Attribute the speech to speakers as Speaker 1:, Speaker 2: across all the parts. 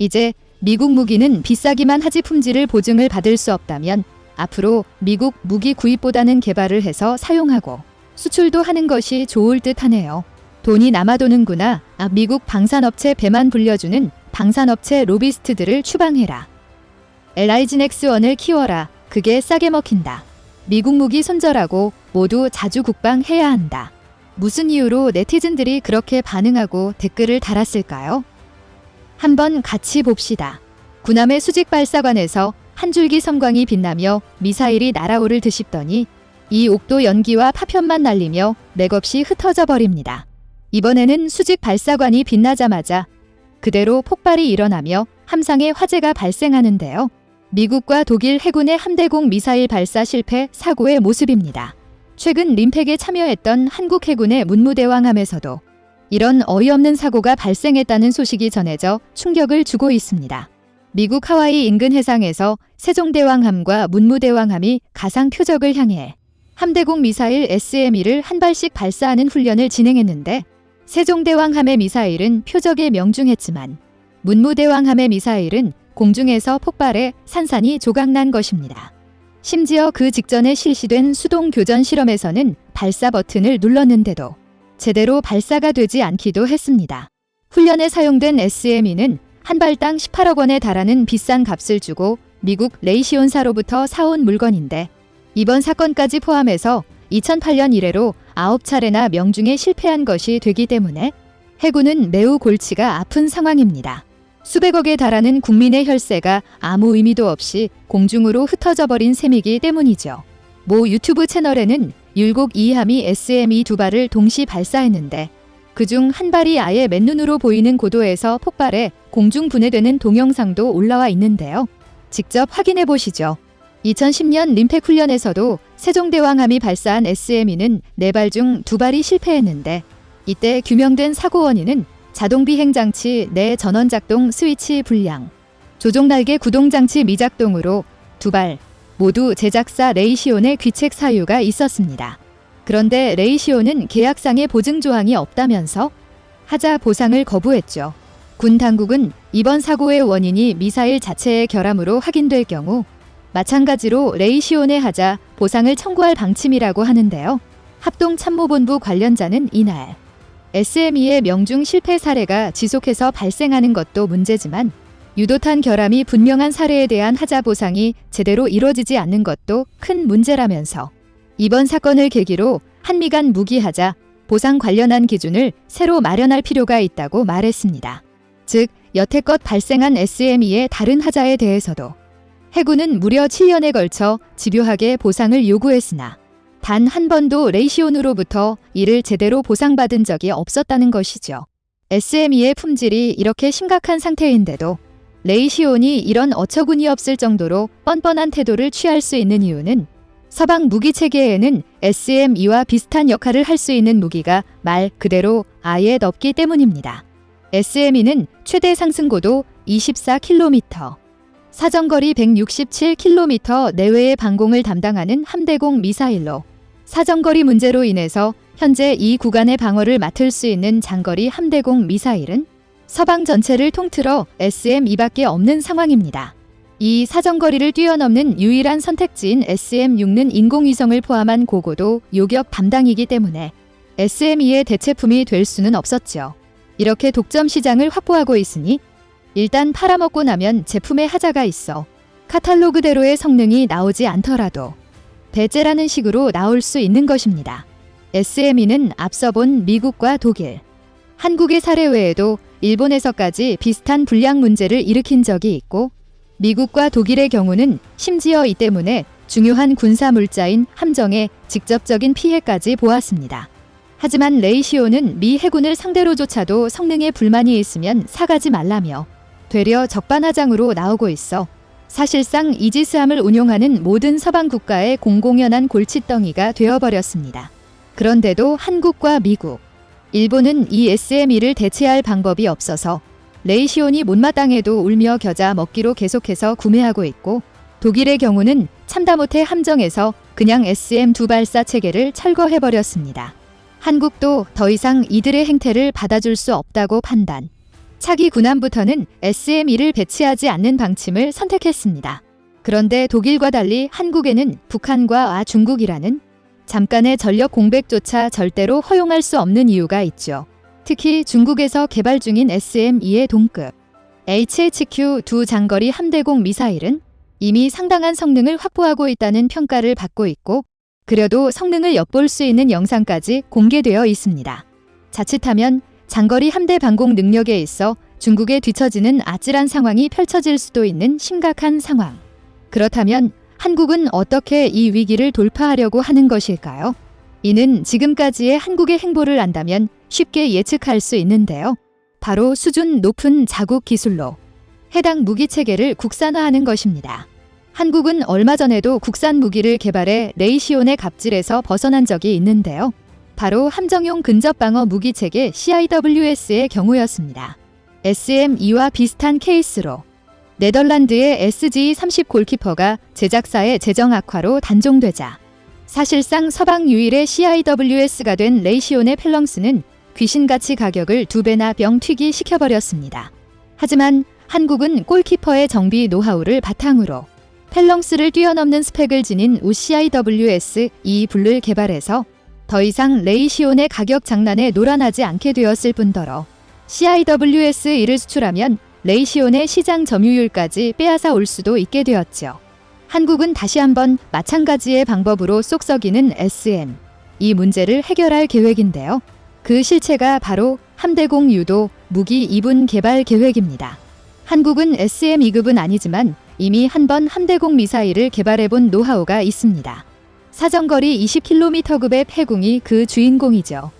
Speaker 1: 이제 미국 무기는 비싸기만 하지 품질을 보증을 받을 수 없다면 앞으로 미국 무기 구입보다는 개발을 해서 사용하고 수출도 하는 것이 좋을 듯 하네요. 돈이 남아도는구나. 아, 미국 방산업체 배만 불려주는 방산업체 로비스트들을 추방해라. 엘라이진엑스1을 키워라. 그게 싸게 먹힌다. 미국 무기 손절하고 모두 자주 국방해야 한다. 무슨 이유로 네티즌들이 그렇게 반응하고 댓글을 달았을까요? 한번 같이 봅시다. 구남의 수직 발사관에서 한 줄기 섬광이 빛나며 미사일이 날아오를 듯싶더니 이 옥도 연기와 파편만 날리며 맥없이 흩어져 버립니다. 이번에는 수직 발사관이 빛나자마자 그대로 폭발이 일어나며 함상에 화재가 발생하는데요. 미국과 독일 해군의 함대공 미사일 발사 실패 사고의 모습입니다. 최근 림팩에 참여했던 한국 해군의 문무대왕함에서도 이런 어이없는 사고가 발생했다는 소식이 전해져 충격을 주고 있습니다. 미국 하와이 인근 해상에서 세종대왕함과 문무대왕함이 가상 표적을 향해 함대공 미사일 SME를 한 발씩 발사하는 훈련을 진행했는데 세종대왕함의 미사일은 표적에 명중했지만 문무대왕함의 미사일은 공중에서 폭발해 산산이 조각난 것입니다. 심지어 그 직전에 실시된 수동 교전 실험에서는 발사 버튼을 눌렀는데도 제대로 발사가 되지 않기도 했습니다. 훈련에 사용된 SME는 한 발당 18억 원에 달하는 비싼 값을 주고 미국 레이시온사로부터 사온 물건인데 이번 사건까지 포함해서 2008년 이래로 9차례나 명중에 실패한 것이 되기 때문에 해군은 매우 골치가 아픈 상황입니다. 수백억에 달하는 국민의 혈세가 아무 의미도 없이 공중으로 흩어져 버린 셈이기 때문이죠. 모 유튜브 채널에는 율곡 2함이 SME 두 발을 동시 발사했는데 그중 한 발이 아예 맨눈으로 보이는 고도에서 폭발해 공중 분해되는 동영상도 올라와 있는데요. 직접 확인해 보시죠. 2010년 림팩 훈련에서도 세종대왕함이 발사한 SME는 4발 중 2발이 실패했는데 이때 규명된 사고 원인은 자동 비행 장치 내 전원 작동 스위치 불량, 조종 날개 구동 장치 미작동으로 두 발 모두 제작사 레이시온의 귀책 사유가 있었습니다. 그런데 레이시온은 계약상의 보증 조항이 없다면서 하자 보상을 거부했죠. 군 당국은 이번 사고의 원인이 미사일 자체의 결함으로 확인될 경우 마찬가지로 레이시온에 하자 보상을 청구할 방침이라고 하는데요. 합동참모본부 관련자는 이날 SME의 명중 실패 사례가 지속해서 발생하는 것도 문제지만 유도탄 결함이 분명한 사례에 대한 하자 보상이 제대로 이뤄지지 않는 것도 큰 문제라면서 이번 사건을 계기로 한미 간 무기 하자 보상 관련한 기준을 새로 마련할 필요가 있다고 말했습니다. 즉, 여태껏 발생한 SME의 다른 하자에 대해서도 해군은 무려 7년에 걸쳐 집요하게 보상을 요구했으나 단 한 번도 레이시온으로부터 이를 제대로 보상받은 적이 없었다는 것이죠. SME의 품질이 이렇게 심각한 상태인데도 레이시온이 이런 어처구니 없을 정도로 뻔뻔한 태도를 취할 수 있는 이유는 서방 무기 체계에는 SME와 비슷한 역할을 할 수 있는 무기가 말 그대로 아예 없기 때문입니다. SME는 최대 상승고도 24km, 사정거리 167km 내외의 방공을 담당하는 함대공 미사일로 사정거리 문제로 인해서 현재 이 구간의 방어를 맡을 수 있는 장거리 함대공 미사일은 서방 전체를 통틀어 SM2밖에 없는 상황입니다. 이 사정거리를 뛰어넘는 유일한 선택지인 SM6는 인공위성을 포함한 고고도 요격 담당이기 때문에 SM2의 대체품이 될 수는 없었죠. 이렇게 독점 시장을 확보하고 있으니 일단 팔아먹고 나면 제품에 하자가 있어 카탈로그대로의 성능이 나오지 않더라도 배째라는 식으로 나올 수 있는 것입니다. SME는 앞서 본 미국과 독일, 한국의 사례 외에도 일본에서까지 비슷한 불량 문제를 일으킨 적이 있고 미국과 독일의 경우는 심지어 이 때문에 중요한 군사 물자인 함정에 직접적인 피해까지 보았습니다. 하지만 레이시오는 미 해군을 상대로조차도 성능에 불만이 있으면 사가지 말라며 되려 적반하장으로 나오고 있어 사실상 이지스함을 운용하는 모든 서방 국가의 공공연한 골칫덩이가 되어버렸습니다. 그런데도 한국과 미국, 일본은 이 SME를 대체할 방법이 없어서 레이시온이 못마땅해도 울며 겨자 먹기로 계속해서 구매하고 있고 독일의 경우는 참다 못해 함정에서 그냥 SM 두 발사 체계를 철거해버렸습니다. 한국도 더 이상 이들의 행태를 받아줄 수 없다고 판단. 차기 군함부터는 SM-1을 배치하지 않는 방침을 선택했습니다. 그런데 독일과 달리 한국에는 북한과 아 중국이라는 잠깐의 전력 공백조차 절대로 허용할 수 없는 이유가 있죠. 특히 중국에서 개발 중인 SM-2의 동급 HHQ-2 장거리 함대공 미사일은 이미 상당한 성능을 확보하고 있다는 평가를 받고 있고 그려도 성능을 엿볼 수 있는 영상까지 공개되어 있습니다. 자칫하면 장거리 함대 방공 능력에 있어 중국에 뒤처지는 아찔한 상황이 펼쳐질 수도 있는 심각한 상황. 그렇다면 한국은 어떻게 이 위기를 돌파하려고 하는 것일까요? 이는 지금까지의 한국의 행보를 안다면 쉽게 예측할 수 있는데요. 바로 수준 높은 자국 기술로 해당 무기 체계를 국산화하는 것입니다. 한국은 얼마 전에도 국산 무기를 개발해 레이시온의 갑질에서 벗어난 적이 있는데요. 바로 함정용 근접 방어 무기 체계 CIWS의 경우였습니다. SM2와 비슷한 케이스로 네덜란드의 SG30 골키퍼가 제작사의 재정 악화로 단종되자 사실상 서방 유일의 CIWS가 된 레이시온의 펠렁스는 귀신같이 가격을 두 배나 병튀기 시켜버렸습니다. 하지만 한국은 골키퍼의 정비 노하우를 바탕으로 펠렁스를 뛰어넘는 스펙을 지닌 OCIWS 이 불을 개발해서 더 이상 레이시온의 가격 장난에 놀아나지 않게 되었을 뿐더러 CIWS 이를 수출하면 레이시온의 시장 점유율까지 빼앗아 올 수도 있게 되었죠. 한국은 다시 한번 마찬가지의 방법으로 쏙썩이는 SM 이 문제를 해결할 계획인데요. 그 실체가 바로 함대공 유도 무기 2분 개발 계획입니다. 한국은 SM 2급은 아니지만 이미 한 번 함대공 미사일을 개발해본 노하우가 있습니다. 사정거리 20km급의 해궁이 그 주인공이죠.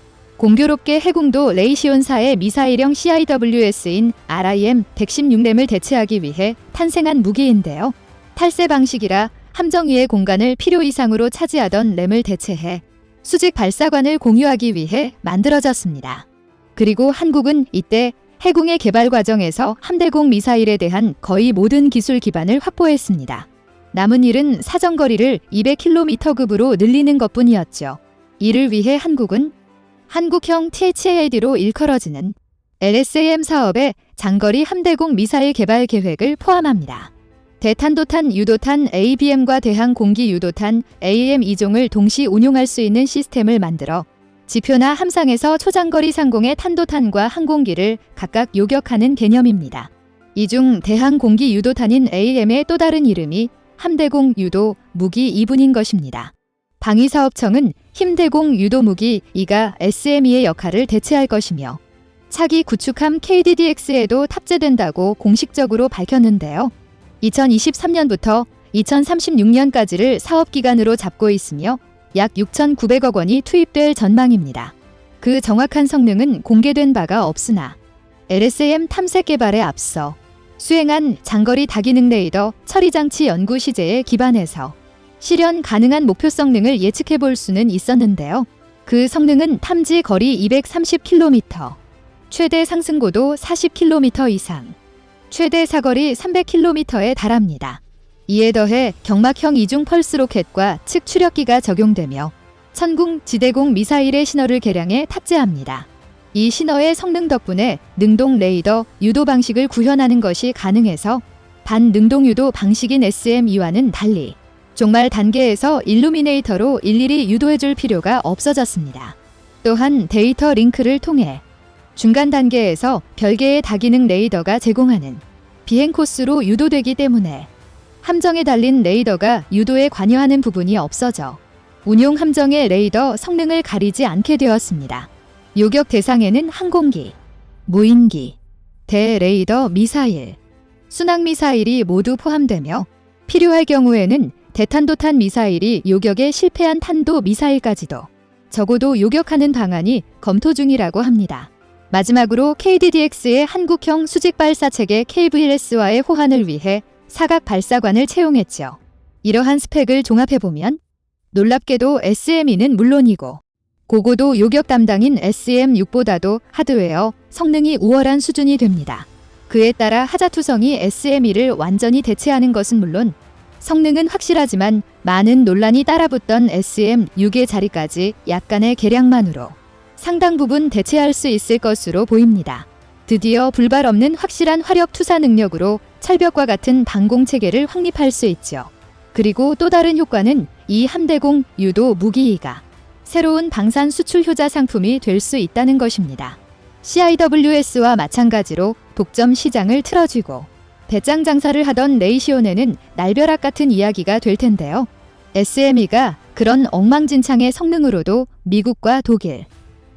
Speaker 1: 공교롭게 해궁도 레이시온사의 미사일형 CIWS인 RIM-116램을 대체하기 위해 탄생한 무기인데요. 탈세 방식이라 함정 위의 공간을 필요 이상으로 차지하던 램을 대체해 수직 발사관을 공유하기 위해 만들어졌습니다. 그리고 한국은 이때 해궁의 개발 과정에서 함대공 미사일에 대한 거의 모든 기술 기반을 확보했습니다. 남은 일은 사정거리를 200km급으로 늘리는 것뿐이었죠. 이를 위해 한국은 한국형 THAD로 일컬어지는 LSAM 사업에 장거리 함대공 미사일 개발 계획을 포함합니다. 대탄도탄 유도탄 ABM과 대항 공기 유도탄 AM 2종을 동시 운용할 수 있는 시스템을 만들어 지표나 함상에서 초장거리 상공의 탄도탄과 항공기를 각각 요격하는 개념입니다. 이 중 대항 공기 유도탄인 AM의 또 다른 이름이 함대공 유도 무기 2분인 것입니다. 방위사업청은 힘대공 유도 무기 2가 SME의 역할을 대체할 것이며 차기 구축함 KDDX에도 탑재된다고 공식적으로 밝혔는데요. 2023년부터 2036년까지를 사업 기간으로 잡고 있으며 약 6,900억 원이 투입될 전망입니다. 그 정확한 성능은 공개된 바가 없으나 LSM 탐색 개발에 앞서 수행한 장거리 다기능 레이더 처리 장치 연구 시제에 기반해서 실현 가능한 목표 성능을 예측해 볼 수는 있었는데요. 그 성능은 탐지 거리 230km, 최대 상승고도 40km 이상, 최대 사거리 300km에 달합니다. 이에 더해 경막형 이중 펄스 로켓과 측 추력기가 적용되며 천궁 지대공 미사일의 신호를 개량해 탑재합니다. 이 신호의 성능 덕분에 능동 레이더 유도 방식을 구현하는 것이 가능해서 반능동 유도 방식인 SM2와는 달리 종말 단계에서 일루미네이터로 일일이 유도해줄 필요가 없어졌습니다. 또한 데이터 링크를 통해 중간 단계에서 별개의 다기능 레이더가 제공하는 비행 코스로 유도되기 때문에 함정에 달린 레이더가 유도에 관여하는 부분이 없어져 운용 함정의 레이더 성능을 가리지 않게 되었습니다. 요격 대상에는 항공기, 무인기, 대레이더 미사일, 순항 미사일이 모두 포함되며 필요할 경우에는 대탄도탄 미사일이 요격에 실패한 탄도 미사일까지도 적어도 요격하는 방안이 검토 중이라고 합니다. 마지막으로 KDDX의 한국형 수직 발사 체계 KVLS와의 호환을 위해 사각 발사관을 채용했죠. 이러한 스펙을 종합해보면 놀랍게도 SME는 물론이고 고고도 요격 담당인 SM6보다도 하드웨어 성능이 우월한 수준이 됩니다. 그에 따라 하자투성이 SME를 완전히 대체하는 것은 물론 성능은 확실하지만 많은 논란이 따라붙던 SM6의 자리까지 약간의 개량만으로 상당 부분 대체할 수 있을 것으로 보입니다. 드디어 불발 없는 확실한 화력 투사 능력으로 철벽과 같은 방공 체계를 확립할 수 있죠. 그리고 또 다른 효과는 이 함대공 유도 무기이가 새로운 방산 수출 효자 상품이 될 수 있다는 것입니다. CIWS와 마찬가지로 독점 시장을 틀어쥐고 배짱 장사를 하던 레이시온에는 날벼락 같은 이야기가 될 텐데요. SME가 그런 엉망진창의 성능으로도 미국과 독일,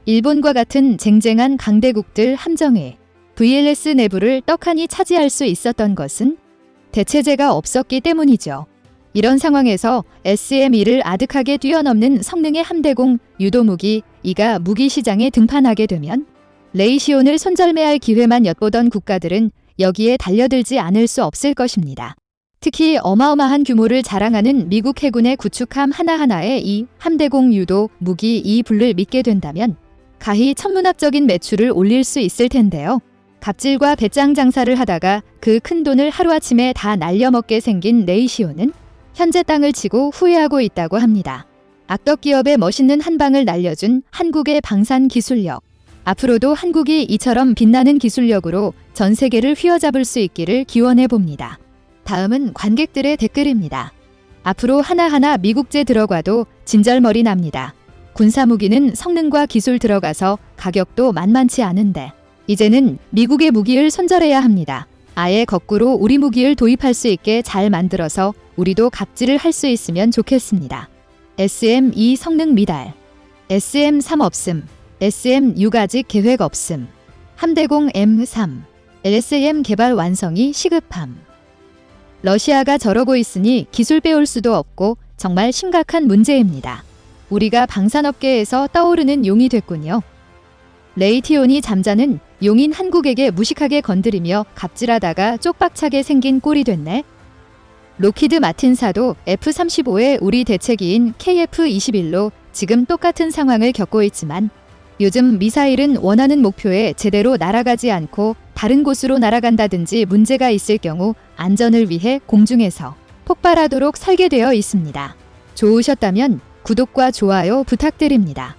Speaker 1: 일본과 같은 쟁쟁한 강대국들 함정에 VLS 내부를 떡하니 차지할 수 있었던 것은 대체제가 없었기 때문이죠. 이런 상황에서 SME를 아득하게 뛰어넘는 성능의 함대공 유도무기 이가 무기 시장에 등판하게 되면 레이시온을 손절매할 기회만 엿보던 국가들은 여기에 달려들지 않을 수 없을 것입니다. 특히 어마어마한 규모를 자랑하는 미국 해군의 구축함 하나하나에 이 함대공 유도 무기 이 불을 믿게 된다면 가히 천문학적인 매출을 올릴 수 있을 텐데요. 갑질과 배짱 장사를 하다가 그 큰 돈을 하루아침에 다 날려먹게 생긴 레이시오는 현재 땅을 치고 후회하고 있다고 합니다. 악덕 기업의 멋있는 한 방을 날려준 한국의 방산 기술력. 앞으로도 한국이 이처럼 빛나는 기술력으로 전 세계를 휘어잡을 수 있기를 기원해 봅니다. 다음은 관객들의 댓글입니다. 앞으로 하나하나 미국제 들어가도 진절머리 납니다. 군사무기는 성능과 기술 들어가서 가격도 만만치 않은데 이제는 미국의 무기를 손절해야 합니다. 아예 거꾸로 우리 무기를 도입할 수 있게 잘 만들어서 우리도 갑질을 할 수 있으면 좋겠습니다. SM2 성능 미달, SM3 없음, SM6 아직 계획 없음, 함대공 M3, LSM 개발 완성이 시급함. 러시아가 저러고 있으니 기술 빼올 수도 없고 정말 심각한 문제입니다. 우리가 방산업계에서 떠오르는 용이 됐군요. 레이티온이 잠자는 용인 한국에게 무식하게 건드리며 갑질하다가 쪽박차게 생긴 꼴이 됐네. 로키드 마틴사도 F-35의 우리 대체기인 KF-21로 지금 똑같은 상황을 겪고 있지만 요즘 미사일은 원하는 목표에 제대로 날아가지 않고 다른 곳으로 날아간다든지 문제가 있을 경우 안전을 위해 공중에서 폭발하도록 설계되어 있습니다. 좋으셨다면 구독과 좋아요 부탁드립니다.